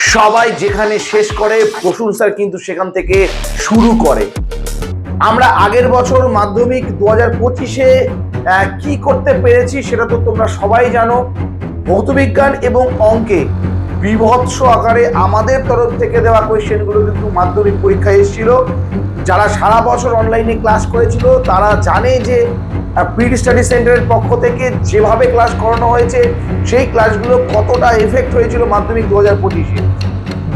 সবাই যেখানে শেষ করে প্রশংসার কিন্তু সেখান থেকে শুরু করে। আমরা আগের বছর মাধ্যমিক দু হাজার পঁচিশে কি করতে পেরেছি সেটা তো তোমরা সবাই জানো। ভৌতবিজ্ঞান এবং অঙ্কে বিভৎস আকারে আমাদের তরফ থেকে দেওয়া কোয়েশ্চেনগুলো কিন্তু মাধ্যমিক পরীক্ষায় এসেছিল। যারা সারা বছর অনলাইনে ক্লাস করেছিল, তারা জানে যে প্রিড স্টাডি সেন্টারের পক্ষ থেকে যেভাবে ক্লাস করানো হয়েছে, সেই ক্লাসগুলো কতটা এফেক্ট হয়েছিল মাধ্যমিক দু হাজার পঁচিশে।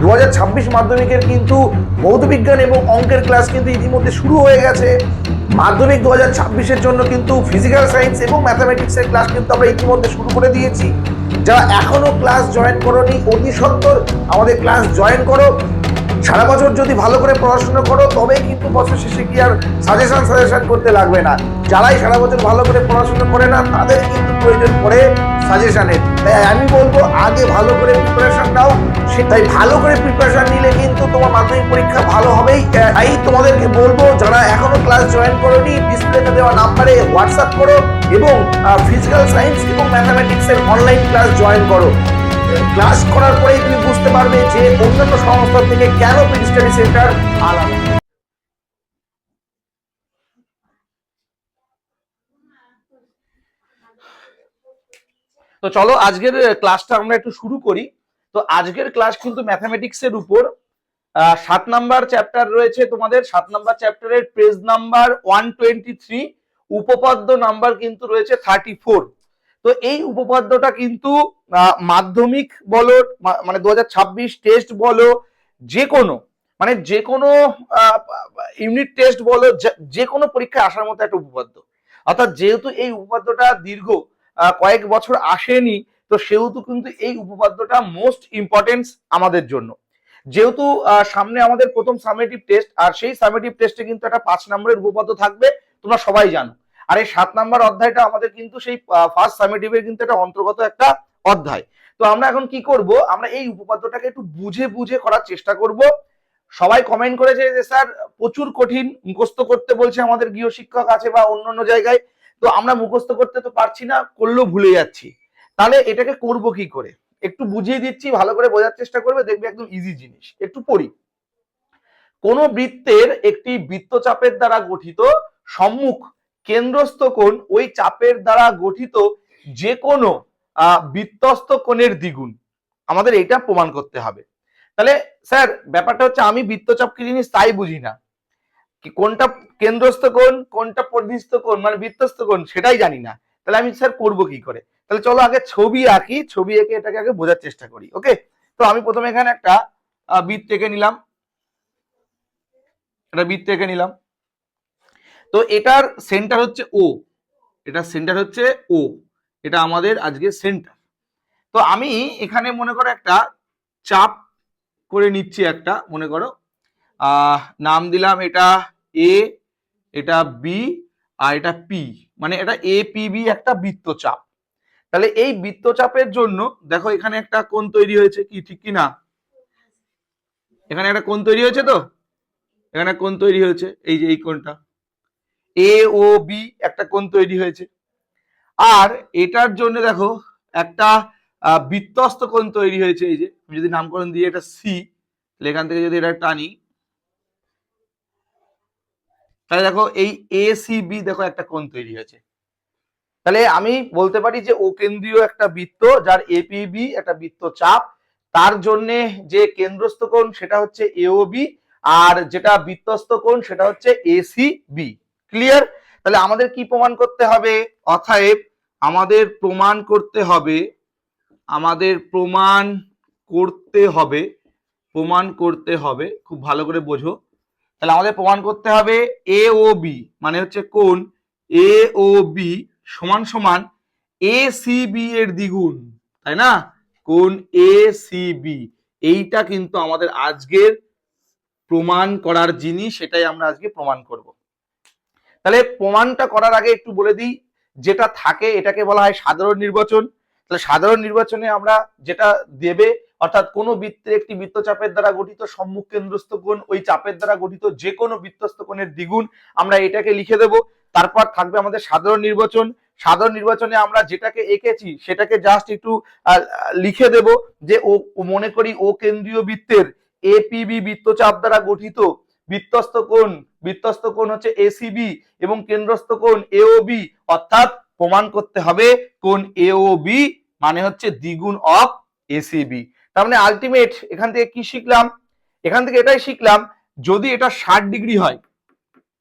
দু হাজার ছাব্বিশ মাধ্যমিকের কিন্তু ভৌতবিজ্ঞান এবং অঙ্কের ক্লাস কিন্তু ইতিমধ্যে শুরু হয়ে গেছে। মাধ্যমিক দু হাজার ছাব্বিশের জন্য কিন্তু ফিজিক্যাল সায়েন্স এবং ম্যাথামেটিক্সের ক্লাস কিন্তু আমরা ইতিমধ্যে শুরু করে দিয়েছি। যারা এখনও ক্লাস জয়েন করোনি অতি সত্তর আমাদের ক্লাস জয়েন করো। সারা বছর যদি ভালো করে পড়াশোনা করো, তবেই কিন্তু বছর শেষে কি আর সাজেশন সাজেশন করতে লাগবে না। যারাই সারা বছর ভালো করে পড়াশোনা করে না, তাদের কিন্তু প্রয়োজন পড়ে সাজেশনের তাই আমি বলব, আগে ভালো করে প্রিপারেশন নাও। সেটাই ভালো করে প্রিপারেশন নিলে কিন্তু তোমার মাধ্যমিক পরীক্ষা ভালো হবেই। তাই তোমাদেরকে বলব, যারা এখনও ক্লাস জয়েন করোনি ডিসপ্লেতে দেওয়া নাম্বারে হোয়াটসঅ্যাপ করো এবং ফিজিক্যাল সায়েন্স এবং ম্যাথামেটিক্সের অনলাইন ক্লাস জয়েন করো। ক্লাস করার পরেই তুমি বুঝতে পারবে যে অন্যান্য সংস্থা থেকে কেন প্রি স্টাডি সেন্টার আলাদা। তো চলো, আজকের ক্লাসটা আমরা একটু শুরু করি। তো আজকের ক্লাস কিন্তু ম্যাথামেটিক্সের উপর। সাত নাম্বার চ্যাপ্টার রয়েছে তোমাদের। সাত নাম্বার চ্যাপ্টারের page number one twenty three উপপাদ্য নাম্বার কিন্তু রয়েছে থার্টি ফোর তো এই উপপাদ্যটা কিন্তু মাধ্যমিক বলো মানে দুহাজার ছাব্বিশ টেস্ট বলো যে কোনো মানে যে কোনো ইউনিট টেস্ট বলো, যে- কোনো পরীক্ষায় আসার মতো একটা উপপাদ্য। অর্থাৎ যেহেতু এই উপপাদ্যটা দীর্ঘ কয়েক বছর আসেনি, তো সেহেতু কিন্তু এই উপপাদ্যটা মোস্ট ইম্পর্টেন্স আমাদের জন্য। যেহেতু সামনে আমাদের প্রথম সামেটিভ টেস্ট আর সেই সামেটিভ টেস্টে কিন্তু একটা পাঁচ নম্বরের উপপাদ্য থাকবে, তোমরা সবাই জানো। আর এই সাত নাম্বার অধ্যায়টা আমাদের কিন্তু সেই ফার্স্ট সামেটিভের কিন্তু একটা অন্তর্গত একটা অধ্যায়। তো আমরা এখন কি করব? আমরা এই উপপাদ্যটাকে একটু বুঝে বুঝে করার চেষ্টা করব। সবাই কমেন্ট করেছে যে, স্যার, প্রচুর কঠিন, মুখস্থ করতে বলছে আমাদের গৃহ শিক্ষক আছে বা অন্য অন্য জায়গায়। তো আমরা মুখস্থ করতে তো পারছি না, করলেও ভুলে যাচ্ছি। তাহলে এটাকে করব কি করে? একটু বুঝিয়ে দিচ্ছি, ভালো করে বোঝার চেষ্টা করবে, দেখবে একদম ইজি জিনিস। একটু পড়ি। কোন বৃত্তের একটি বৃত্তচাপের দ্বারা গঠিত সম্মুখ কেন্দ্রস্থ কোণ ওই চাপের দ্বারা গঠিত যে কোনো বৃত্তস্থ কোণের দ্বিগুণ। আমাদের এটা প্রমাণ করতে হবে। তাহলে, স্যার, ব্যাপারটা হচ্ছে আমি বৃত্তচাপ কি জিনিস তাই বুঝি না। কোনটা কেন্দ্রস্থ কোণ কোনটা পরিধিস্থ কোণ মানে বৃত্তস্থ কোণ, সেটাই জানি না। তাহলে আমি স্যার করব কি করে? তাহলে চলো আগে ছবি আঁকি, ছবি এঁকে এটাকে আগে বোঝার চেষ্টা করি, ওকে? তো আমি প্রথমে এখানে একটা বৃত্ত এঁকে নিলাম। একটা বৃত্ত এঁকে নিলাম। তো এটার সেন্টার হচ্ছে ও এটার সেন্টার হচ্ছে ও এটা আমাদের আজকে সেন্টার তো আমি এখানে মনে করো একটা চাপ করে নিচ্ছি একটা, মনে করো। নাম দিলাম এটা এ এটা বি আর এটা পি মানে এটা এ পি বি একটা বৃত্তচাপ তাহলে এই বৃত্তচাপের জন্য, দেখো এখানে একটা কোণ তৈরি হয়েছে কি, ঠিক কি না? এখানে একটা কোণ তৈরি হয়েছে তো? এখানে কোণ তৈরি হয়েছে, এই যে এই কোণটা। এ ও বি একটা কোণ তৈরি হয়েছে। আর এটার জন্য দেখো একটা বৃত্তস্ত কোণ তৈরি হয়েছে এই যে আমি যদি নামকরণ দিয়ে এটা সি তাহলে এখান থেকে যদি এটা টানি, তাহলে দেখো এই এ সি বি দেখো একটা কোণ তৈরি হয়েছে। তাহলে আমি বলতে পারি যে ও কেন্দ্রীয় একটা বৃত্ত, যার এপিবি একটা বৃত্ত চাপ, তার জন্য যে কেন্দ্রস্থ কোণ সেটা হচ্ছে এওবি আর যেটা বৃত্তস্থ কোণ সেটা হচ্ছে এসি বি ক্লিয়ার তাহলে আমাদের কি প্রমাণ করতে হবে? অতএব আমাদের প্রমাণ করতে হবে, আমাদের প্রমাণ করতে হবে, প্রমাণ করতে হবে, খুব ভালো করে বোঝো। তাহলে আমাদের প্রমাণ করতে হবে এ ও বি মানে হচ্ছে কোন এ ও বি সমান সমান এ সি এর দ্বিগুণ, তাই না? কোন এ সি এইটা কিন্তু আমাদের আজকের প্রমাণ করার জিনিস সেটাই আমরা আজকে প্রমাণ করব। তাহলে প্রমাণটা করার আগে একটু বলে দিই, যেটা থাকে এটাকে বলা হয় সাধারণ নির্বাচন। তাহলে সাধারণ নির্বাচনে আমরা যেটা দেবে, অর্থাৎ কোন বৃত্তের একটি বৃত্তচাপের দ্বারা গঠিত সম্মুখ কেন্দ্রস্থ কোণ, ওই চাপের দ্বারা গঠিত যে কোনো বৃত্তস্থ কোণের দ্বিগুণ আমরা এটাকে লিখে দেব। তারপর থাকবে আমাদের সাধারণ নির্বাচন। সাধারণ নির্বাচনে আমরা যেটাকে এঁকেছি, সেটাকে জাস্ট একটু লিখে দেব যে ও মনে করি ও কেন্দ্রীয় বৃত্তের এপিবি বৃত্তচাপ দ্বারা গঠিত বৃত্তস্থ কোণ বৃত্তস্থ কোণ হচ্ছে এসিবি এবং কেন্দ্রস্থ কোণ এওবি অর্থাৎ প্রমাণ করতে হবে কোন এওবি মানে হচ্ছে দ্বিগুণ অফ এসিবি তার মানে আলটিমেট এখান থেকে কি শিখলাম? এখান থেকে এটাই শিখলাম, যদি এটা ষাট ডিগ্রি হয়,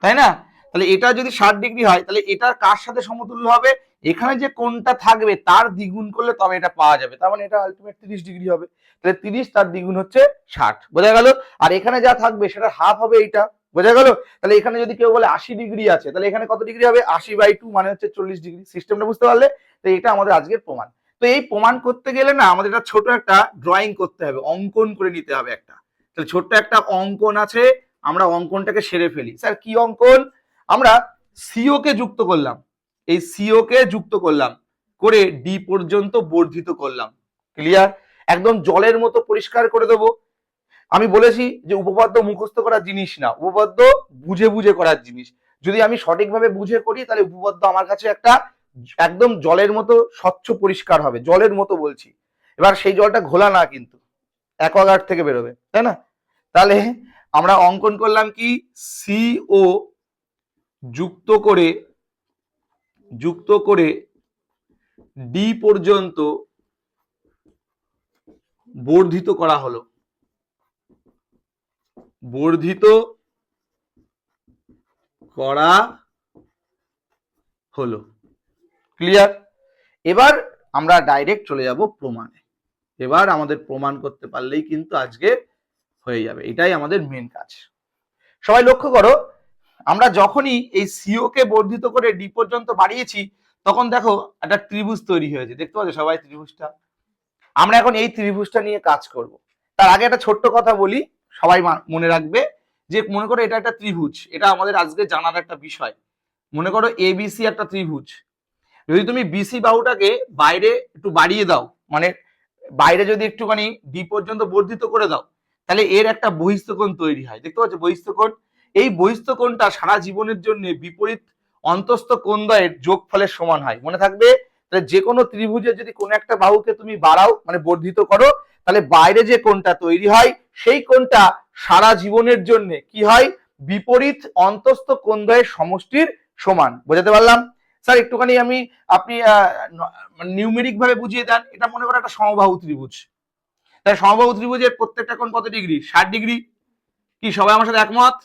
তাই না? তাহলে এটা যদি ষাট ডিগ্রি হয়, তাহলে এটা কার সাথে সমতুল্য হবে? এখানে যে কোনটা থাকবে, তার দ্বিগুণ করলে তবে এটা পাওয়া যাবে। তার মানে এটা আলটিমেট তিরিশ ডিগ্রি হবে। তাহলে তিরিশ তার দ্বিগুণ হচ্ছে ষাট। বোঝা গেল? আর এখানে যা থাকবে সেটা হাফ হবে এইটা। বোঝা গেল? তাহলে এখানে যদি কেউ বলে আশি ডিগ্রি আছে, তাহলে এখানে কত ডিগ্রি হবে? আশি বাই টু মানে হচ্ছে চল্লিশ ডিগ্রি সিস্টেমটা বুঝতে পারলে? তো এটা আমাদের আজকের প্রমাণ। তো এই প্রমাণ করতে গেলে না, আমাদের একটা ছোট একটা ড্রয়িং করতে হবে, অঙ্কন করে নিতে হবে একটা। তাহলে ছোট্ট একটা অঙ্কন আছে, আমরা অঙ্কনটাকে সেরে ফেলি। স্যার, কি অঙ্কন? আমরা সিও কে যুক্ত করলাম। এই সিও কে যুক্ত করলাম, করে ডি পর্যন্ত বর্ধিত করলাম। ক্লিয়ার একদম জলের মতো পরিষ্কার করে দেবো। আমি বলেছি যে উপপাদ্য মুখস্থ করার জিনিস না, উপপাদ্য বুঝে বুঝে করার জিনিস। যদি আমি সঠিকভাবে বুঝে করি, তাহলে উপপাদ্য আমার কাছে একটা একদম জলের মতো স্বচ্ছ পরিষ্কার হবে, জলের মতো বলছি। এবার সেই জলটা ঘোলা না কিন্তু, অ্যাকোয়াগার্ড থেকে বেরোবে, তাই না? তাহলে আমরা অঙ্কন করলাম কি? সিও যুক্ত করে যুক্ত করে ডি পর্যন্ত বর্ধিত করা হলো। বর্ধিত করা হলো। ক্লিয়ার এবার আমরা ডাইরেক্ট চলে যাব প্রমাণে। এবার আমাদের প্রমাণ করতে পারলেই কিন্তু আজকে হয়ে যাবে। এটাই আমাদের মেন কাজ। সবাই লক্ষ্য করো, আমরা যখনই এই সিও কে বর্ধিত করে ডি পর্যন্ত বাড়িয়েছি, তখন দেখো একটা ত্রিভুজ তৈরি হয়েছে। দেখতে পাচ্ছ সবাই ত্রিভুজটা? আমরা এখন এই ত্রিভুজটা নিয়ে কাজ করব। তার আগে একটা ছোট্ট কথা বলি, সবাই মনে রাখবে যে মনে করো এটা একটা ত্রিভুজ, এটা আমাদের আজকে জানার একটা বিষয়। মনে করো এবিসি একটা ত্রিভুজ। যদি তুমি বিসি বাহুটাকে বাইরে একটু বাড়িয়ে দাও মানে বাইরে যদি একটুখানি ডি পর্যন্ত বর্ধিত করে দাও, তাহলে এর একটা বহিস্থকোণ তৈরি হয়। দেখতে পাচ্ছ বহিস্থকোণ? এই বহিস্থকোণটা সারা জীবনের জন্য বিপরীত অন্তস্থ কোণদ্বয়ের যোগফলের সমান হয়। মনে থাকবে? তাহলে যে কোনো ত্রিভুজের যদি কোনো একটা বাহুকে তুমি বাড়াও মানে বর্ধিত করো, তাহলে বাইরে যে কোণটা তৈরি হয়, সেই কোণটা সারা জীবনের জন্য কি হয়? বিপরীত অন্তস্থ কোণদ্বয়ের সমষ্টির সমান। বোঝাতে পারলাম? স্যার, একটুখানি আমি, আপনি নিউমেরিক ভাবে বুঝিয়ে দেন, এটা মনে করো একটা সমবাহু ত্রিভুজ। তাহলে সমবাহু ত্রিভুজের প্রত্যেকটা কোণ কত ডিগ্রি? ষাট ডিগ্রি। কি, সবাই আমার সাথে একমত?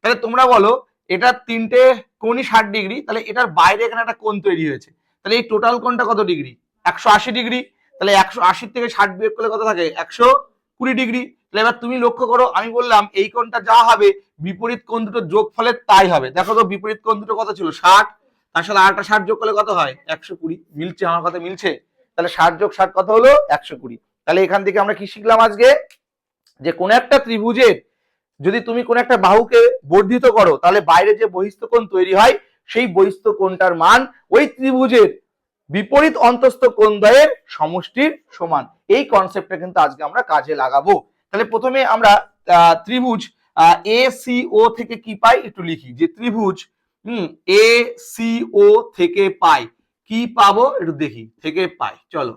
তাহলে তোমরা বলো, এটা তিনটে কোণই ষাট ডিগ্রি, তাহলে এটার বাইরে এখানে একটা কোণ তৈরি হয়েছে। তাহলে এই টোটাল কোণটা কত ডিগ্রি একশো আশি ডিগ্রি তাহলে একশো আশির থেকে ষাট বিয়োগ করলে কত থাকে? একশো কুড়ি ডিগ্রি তাহলে এবার তুমি লক্ষ্য করো, আমি বললাম এই কোণটা যা হবে, বিপরীত কোণ দুটো যোগ ফলে তাই হবে। দেখো তো বিপরীত কোণ দুটো কত ছিল? ষাট। তার সাথে আরেকটা ষাট যোগ করলে কত হয়? একশো কুড়ি। মিলছে আমার কথা? মিলছে? তাহলে ষাট যোগ ষাট কত হলো? একশো কুড়ি। তাহলে এখান থেকে আমরা কি শিখলাম আজকে? যে কোন একটা ত্রিভুজের যদি তুমি কোন একটা বাহুকে বর্ধিত করো, তাহলে বাইরে যে বহিস্থ কোণ তৈরি হয় সেই বহিস্থ কোণটার মান ওই ত্রিভুজের বিপরীত অন্তস্থ কোণদ্বয়ের সমষ্টির সমান। এই কনসেপ্টটা কিন্তু আজকে আমরা কাজে লাগাবো। তাহলে প্রথমে আমরা ত্রিভুজ এ সি ও থেকে কি পাই একটু লিখি। যে ত্রিভুজ, হুম এ সি ও থেকে পাই। কি পাবো একটু দেখি, থেকে পাই, চলো।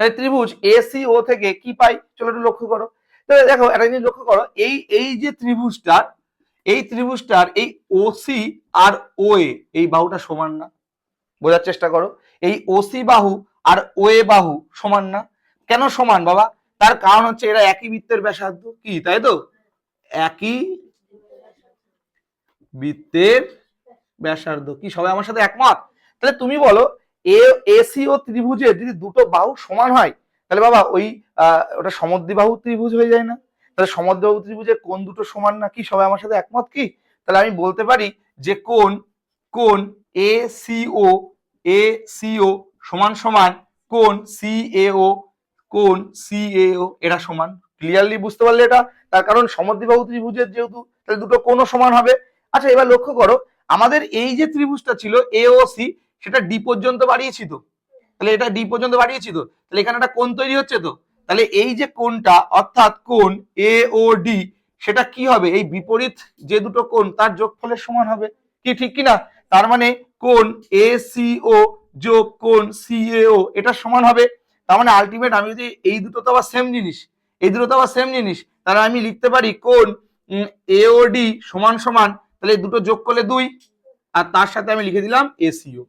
তাহলে ত্রিভুজ এ সি ও থেকে কি পাই? চলো একটু লক্ষ্য করো। তাহলে দেখো, একটা জিনিস লক্ষ্য করো। এই এই যে ত্রিভুজটার এই ত্রিভুজটার এই ওসি আর ও এ এই বাহুটা সমান না। বোঝার চেষ্টা করো। এই ওসি বাহু আর ও এ বাহু সমান না। কেন সমান বাবা? তার কারণ হচ্ছে এরা একই বৃত্তের ব্যাসার্ধ। কি, তাই তো? একই বৃত্তের ব্যাসার্ধ। কি, সবাই আমার সাথে একমত? তাহলে তুমি বলো এ এসি ও ত্রিভুজের যদি দুটো বাহু সমান হয়, তাহলে বাবা ওই ওটা সমদ্বিবাহু ত্রিভুজ হয়ে যায় না? তাহলে সমদ্বিবাহু ত্রিভুজের কোন দুটো সমান না কি সবাই আমার সাথে একমত কি? তাহলে আমি বলতে পারি যে কোন কোন A C O A C ও সমান সমান কোন সি এ ও কোন সি এ ও এরা সমান। ক্লিয়ারলি বুঝতে পারলে এটা? তার কারণ সমদ্বিবাহু ত্রিভুজের যেহেতু, তাহলে দুটো কোণও সমান হবে। আচ্ছা এবার লক্ষ্য করো, আমাদের এই যে ত্রিভুজটা ছিল এ ও সি সেটা ডি পর্যন্ত বাড়িয়েছি তো। তাহলে এটা ডি পর্যন্ত বাড়িয়েছি তো? তাহলে এখানে একটা কোন তৈরি হচ্ছে তো? তাহলে এই যে কোণটা, অর্থাৎ কোণ এ ও ডি সেটা কি হবে? এই বিপরীত যে দুটো কোণ, তার যোগফলের সমান হবে। কি ঠিক কি না তার মানে কোণ এ সি ও যোগ কোণ সি এ ও এটা সমান হবে। তার মানে আলটিমেট আমি যদি এই দুটো তো আবার সেম জিনিস, এই দুটো তো আবার সেম জিনিস, তাহলে আমি লিখতে পারি কোণ এ ও ডি সমান সমান, তাহলে দুটো যোগ করলে দুই, আর তার সাথে আমি লিখে দিলাম এসিও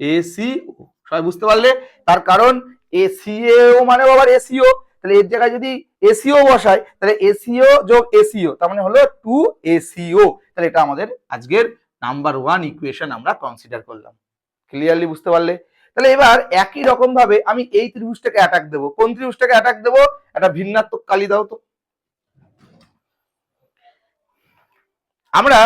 এসিও সবাই বুঝতে পারলে? তার কারণ এসিও মানে আবার এসিও। তাহলে এর জায়গায় যদি এসিও বসাই, তাহলে এসিও যোগ এসিও, তার মানে হলো টু এসিও। তাহলে এটা আমাদের আজকের নাম্বার ওয়ান ইকুয়েশন আমরা কনসিডার করলাম। ক্লিয়ারলি বুঝতে পারলে? তাহলে এবার একই রকম ভাবে আমি এই ত্রিভুজটাকে অ্যাটাক দেবো। কোন ত্রিভুজটাকে অ্যাটাক দেবো? একটা ভিন্নাত্মক কালি দাও তো। আমরা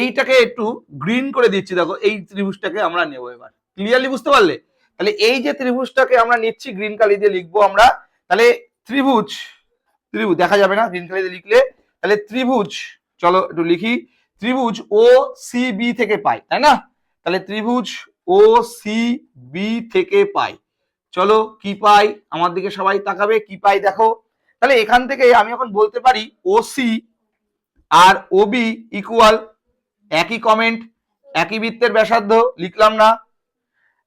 এইটাকে একটু গ্রিন করে দিচ্ছি। দেখো, এই ত্রিভুজটাকে আমরা নেব এবার। ক্লিয়ারলি বুঝতে পারলে? তাহলে এই যে ত্রিভুজটাকে আমরা নিচ্ছি গ্রিন কালি দিয়ে লিখব আমরা, তাহলে ত্রিভুজ ত্রিভুজ, দেখা যাবে না গ্রিন কালি দিয়ে লিখলে, তাহলে ত্রিভুজ, চলো একটু লিখি, ত্রিভুজ ও সি বি থেকে পাই, তাই না? তাহলে ত্রিভুজ ও সি বি থেকে পাই, চলো কি পাই? আমার দিকে সবাই তাকাবে, কি পাই দেখো? তাহলে এখান থেকে আমি এখন বলতে পারি ও সি আর ওবি ইকুয়াল একই কমেন্ট একই বৃত্তের ব্যাসার্ধ, লিখলাম না।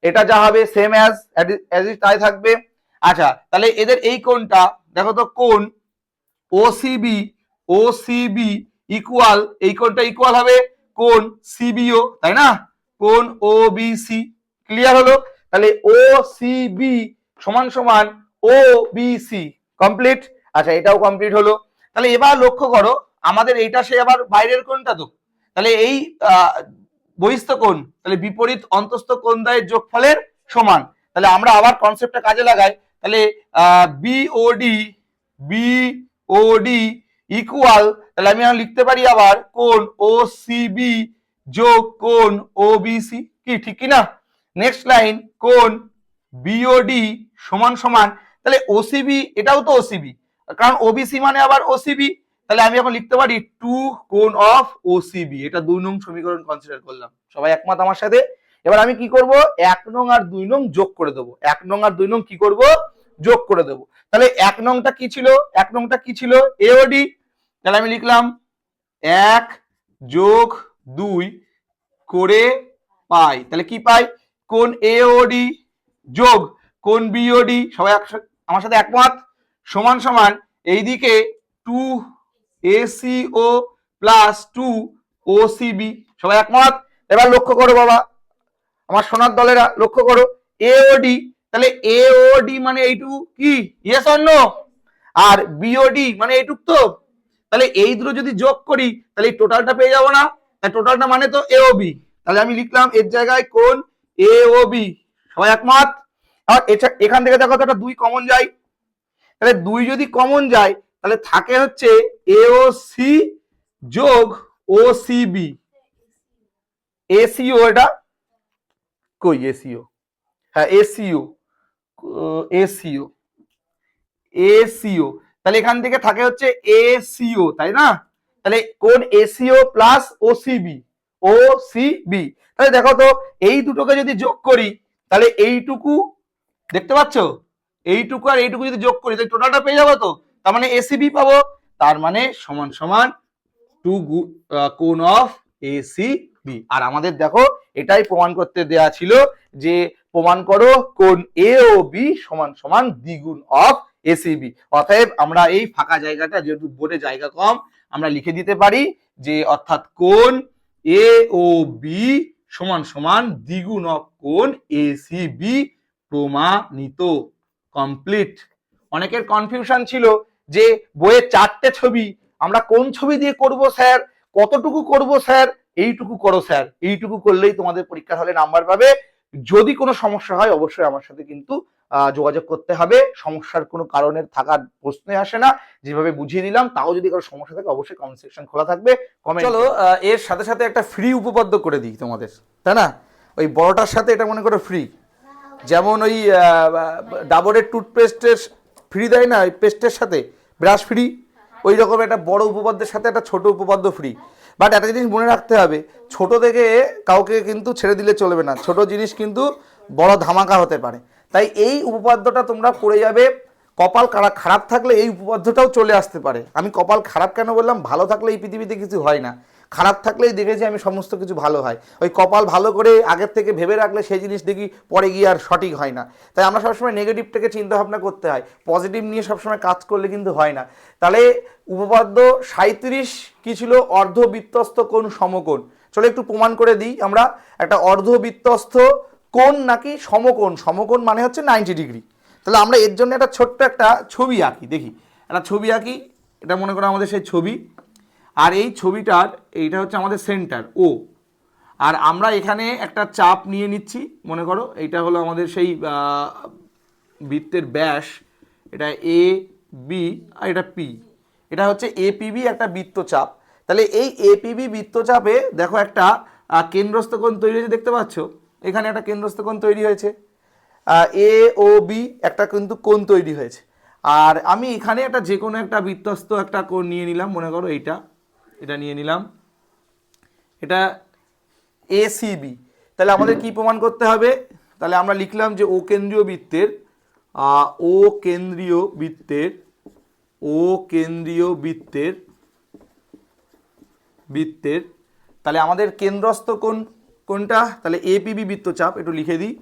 এটা যা হবে সেম অ্যাজ অ্যাজ তাই থাকবে। আচ্ছা তাহলে এদের এই কোণটা, দেখো তো কোণ O CB O CB equal এই কোণটা ইকুয়াল হবে, কোণ সিবিও তাই না? কোণ ও বি সি ক্লিয়ার হলো? তাহলে ও সিবি সমান সমান ও বি সি কমপ্লিট আচ্ছা এটাও কমপ্লিট হলো। তাহলে এবার লক্ষ্য করো, আমাদের এইটা সে আবার বাইরের কোনটা তো। তাহলে এই বহিস্থ কোণ, তাহলে বিপরীত অন্তস্থ কোণ দ্বয়ের যোগফলের সমান। তাহলে আমরা আবার কনসেপ্টটা কাজে লাগাই। তাহলে বিওডি বিওডি ইকুয়াল তাহলে আমি লিখতে পারি আবার কোন ও সিবি যোগ কোন ও বিসি কি, ঠিক কি না নেক্সট লাইন কোন বিওডি সমান সমান, তাহলে ওসিবি এটাও তো ওসিবি কারণ ওবিসি মানে আবার ওসিবি তাহলে আমি এখন লিখতে পারি টু কোন অফ ওসিবি এটা দুই নং সমীকরণ কনসিডার করলাম। সবাই একমত আমার সাথে? এবার আমি কি করব? এক নং আর দুই নং যোগ করে দেবো। এক নং আর দুই নং কি করব? যোগ করে দেবো। তাহলে এক নংটা কি ছিল? এক নংটা কি ছিল? এওডি তাহলে আমি লিখলাম এক যোগ দুই করে পাই। তাহলে কি পাই? কোন এওডি যোগ, কোন বিওডি সবাই আমার সাথে একমত? সমান সমান এইদিকে two ACO plus two OCB সবাই একমত? এবার লক্ষ্য করো বাবা। আমার সোনার দলেরা, লক্ষ্য করো। এওডি তাহলে এওডি মানে এইটুকু কি? ইয়েস অন্য আর বিওডি মানে এইটুক তো? তাহলে এই দুটো যদি যোগ করি, তাহলে টোটালটা পেয়ে যাব না? টোটালটা মানে তো এওবি তাহলে আমি লিখলাম এর জায়গায় কোন এওবি সবাই একমত? আর এখান থেকে দেখো একটা দুই কমন যায়। তাহলে দুই যদি কমন যায় তাহলে থাকে হচ্ছে এও সি যোগ ও সিবি এসিও এটা কই এসিও হ্যাঁ এসিও এসিও এসিও তাহলে এখান থেকে থাকে হচ্ছে এসিও তাই না? তাহলে কোন ACO plus O OCB O CB তাহলে দেখো তো, এই দুটোকে যদি যোগ করি, তাহলে এইটুকু, দেখতে পাচ্ছ? এইটুকু আর এইটুকু যদি যোগ করি, তাহলে টোটালটা পেয়ে যাব তো? তার মানে এসিবি পাবো, তার মানে সমান সমান টু কোন অফ এসিবি আর আমাদের দেখো, এটাই প্রমাণ করতে দেয়া ছিল যে প্রমাণ করো কোন এ ও বি সমান সমান দ্বিগুণ অফ এসিবি অতএব আমরা এই ফাঁকা জায়গাটা, যেহেতু বোর্ডে জায়গা কম, আমরা লিখে দিতে পারি যে অর্থাৎ কোন এ ও বি সমান সমান দ্বিগুণ অফ কোন এসিবি প্রমাণিত কমপ্লিট অনেকের কনফিউশন ছিল যে বইয়ের চারটে ছবি, আমরা কোন ছবি দিয়ে করব স্যার? কতটুকু করব স্যার? এইটুকু করো স্যার। এইটুকু করলেই তোমাদের পরীক্ষার হলে নাম্বার পাবে। যদি কোনো সমস্যা হয়, অবশ্যই আমার সাথে কিন্তু যোগাযোগ করতে হবে। সমস্যার কোনো কারণের থাকার প্রশ্নে আসে না। যেভাবে বুঝিয়ে দিলাম, তাও যদি কোনো সমস্যা থাকে, অবশ্যই কমেন্ট সেকশন খোলা থাকবে। কমেন্ট চলো এর সাথে সাথে একটা ফ্রি উপপাদ্য করে দিই তোমাদের। তাই না? ওই বড়টার সাথে এটা মনে করো ফ্রি যেমন ওই ডাবরের টুথপেস্টের ফ্রি দেয় না ওই পেস্টের সাথে, ব্রাশ ফ্রি, ওই রকম একটা বড় উপপাদ্যের সাথে একটা ছোট উপপাদ্য ফ্রি। বাট একটা জিনিস মনে রাখতে হবে, ছোট থেকে কাউকে কিন্তু ছেড়ে দিলে চলবে না, ছোট জিনিস কিন্তু বড় ধামাকা হতে পারে। তাই এই উপপাদ্যটা তোমরা পড়ে যাবে, কপাল খারাপ থাকলে এই উপপাদ্যটাও চলে আসতে পারে। আমি কপাল খারাপ কেন বললাম? ভালো থাকলে এই পৃথিবীতে কিছু হয় না। খারাপ থাকলেই দেখেছি আমি সমস্ত কিছু ভালো হয়। ওই কপাল ভালো করে আগের থেকে ভেবে রাখলে সেই জিনিস দেখি পরে গিয়ে আর সঠিক হয় না। তাই আমরা সবসময় নেগেটিভটাকে চিন্তা ভাবনা করতে হয়। পজিটিভ নিয়ে সবসময় কাজ করলে কিন্তু হয় না। তাহলে উপপাদ্য সাঁত্রিশ কি ছিল? অর্ধবৃত্তস্থ কোণ সমকোণ। চলো একটু প্রমাণ করে দিই আমরা। একটা অর্ধবৃত্তস্থ কোণ নাকি সমকোণ? সমকোণ মানে হচ্ছে নাইনটি ডিগ্রি তাহলে আমরা এর জন্য একটা ছোট্ট একটা ছবি আঁকি, দেখি। একটা ছবি আঁকি, এটা মনে করো আমাদের সেই ছবি। আর এই ছবিটার এইটা হচ্ছে আমাদের সেন্টার ও। আর আমরা এখানে একটা চাপ নিয়ে নিচ্ছি মনে করো এইটা হলো আমাদের সেই বৃত্তের ব্যাস এটা এ বি আর এটা পি। এটা হচ্ছে এপিবি একটা বৃত্তচাপ তাহলে এই এপিবি বৃত্তচাপে দেখো একটা আহ, কেন্দ্রস্থ কোণ তৈরি হয়েছে দেখতে পাচ্ছ? এখানে একটা কেন্দ্রস্থ কোণ তৈরি হয়েছে। এ ও বি একটা কিন্তু কোণ তৈরি হয়েছে। আর আমি এখানে একটা যে কোনো একটা বৃত্তস্থ একটা কোণ নিয়ে নিলাম মনে করো এইটা। এটা নিয়ে নিলাম। এটা এসিবি তাহলে আমাদের কি প্রমাণ করতে হবে? তাহলে আমরা লিখলাম যে ও কেন্দ্রীয় বৃত্তের ও কেন্দ্রীয় বৃত্তের ও কেন্দ্রীয় বৃত্তের বৃত্তের। তাহলে আমাদের কেন্দ্রস্থ কোন কোনটা তাহলে এপিবি বৃত্তচাপ, একটু লিখে দিই।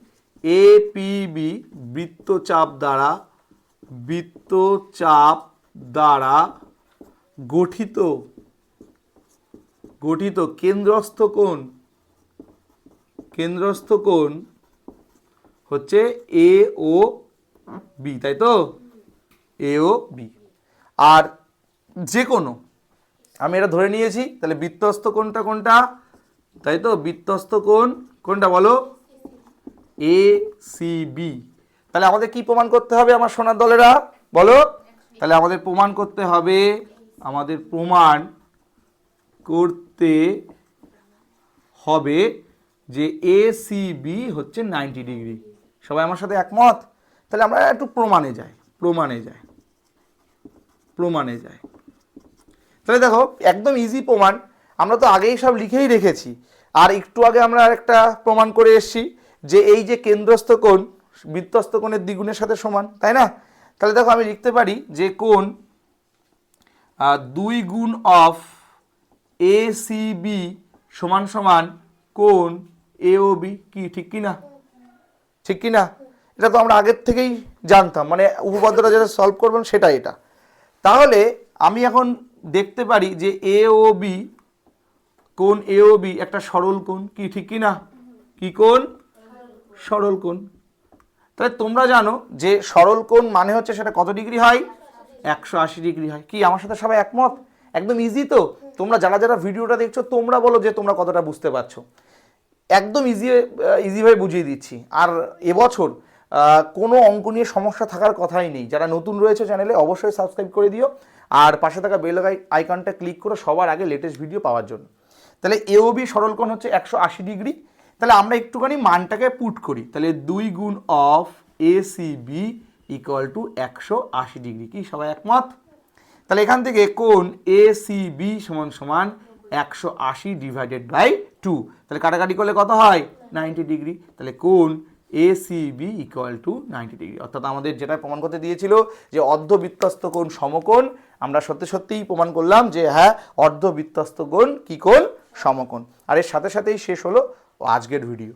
এপিবি বৃত্তচাপ দ্বারা বৃত্তচাপ দ্বারা গঠিত গঠিত কেন্দ্রস্থ কোণ কেন্দ্রস্থ কোণ হচ্ছে এ ও বি তাই তো? এ ও বি আর যে কোনো আমি এটা ধরে নিয়েছি, তাহলে বৃত্তস্থ কোণটা কোনটা? তাই তো? বৃত্তস্থ কোণ কোনটা বলো? এ সি বি তাহলে আমাদের কি প্রমাণ করতে হবে আমার সোনার দলেরা? বলো। তাহলে আমাদের প্রমাণ করতে হবে, আমাদের প্রমাণ করতে হবে যে এ সি বি হচ্ছে নাইনটি ডিগ্রি সবাই আমার সাথে একমত? তাহলে আমরা একটু প্রমাণে যাই প্রমাণে যাই প্রমাণে যাই। তাহলে দেখো, একদম ইজি প্রমাণ। আমরা তো আগেই সব লিখেই রেখেছি। আর একটু আগে আমরা একটা প্রমাণ করে এসেছি যে এই যে কেন্দ্রস্থ কোণ, বৃত্তস্থ কোণের দ্বিগুণের সাথে সমান, তাই না? তাহলে দেখো আমি লিখতে পারি যে কোণ দুই গুণ অফ এ সি বি সমান সমান কোণ এ ও বি কি, ঠিক কি না ঠিক কি না এটা তো আমরা আগের থেকেই জানতাম মানে উপপাদ্যটা যেটা সলভ করবেন সেটা এটা। তাহলে আমি এখন দেখতে পারি যে এ ও বি কোণ এ ও বি একটা সরল কোণ, কি, ঠিক কি না কি কোণ? সরল কোণ। তাহলে তোমরা জানো যে সরল কোণ মানে হচ্ছে সেটা কত ডিগ্রি হয়? একশো আশি ডিগ্রি হয়। কি, আমার সাথে সবাই একমত? একদম ইজি তো? তোমরা যারা যারা ভিডিওটা দেখছ, তোমরা বলো যে তোমরা কতটা বুঝতে পারছ। একদম ইজি ইজিভাবে বুঝিয়ে দিচ্ছি। আর এবছর কোনো অঙ্ক নিয়ে সমস্যা থাকার কথাই নেই। যারা নতুন রয়েছে চ্যানেলে অবশ্যই সাবস্ক্রাইব করে দিও। আর পাশে থাকা বেল আইকনটা ক্লিক করো সবার আগে লেটেস্ট ভিডিও পাওয়ার জন্য। তাহলে এওবি সরলকোণ হচ্ছে একশো আশি ডিগ্রি তাহলে আমরা একটুখানি মানটাকে পুট করি। তাহলে দুই গুণ of A C B equal to একশো আশি ডিগ্রি কি সবাই একমত? তাহলে এখান থেকে কোন এ সি বি সমান সমান একশো আশি ডিভাইডেড বাই টু তাহলে কাটাকাটি করলে কত হয়? Ninety degree. তাহলে কোন A C B equal to ninety degree. অর্থাৎ আমাদের যেটা প্রমাণ করতে দিয়েছিল যে অর্ধবৃত্তস্থ কোণ সমকোণ, আমরা সত্যি সত্যিই প্রমাণ করলাম যে হ্যাঁ অর্ধবৃত্তস্থ কোণ কি কোণ? সমকোণ। আর এর সাথে সাথেই শেষ হলো আজকের ভিডিও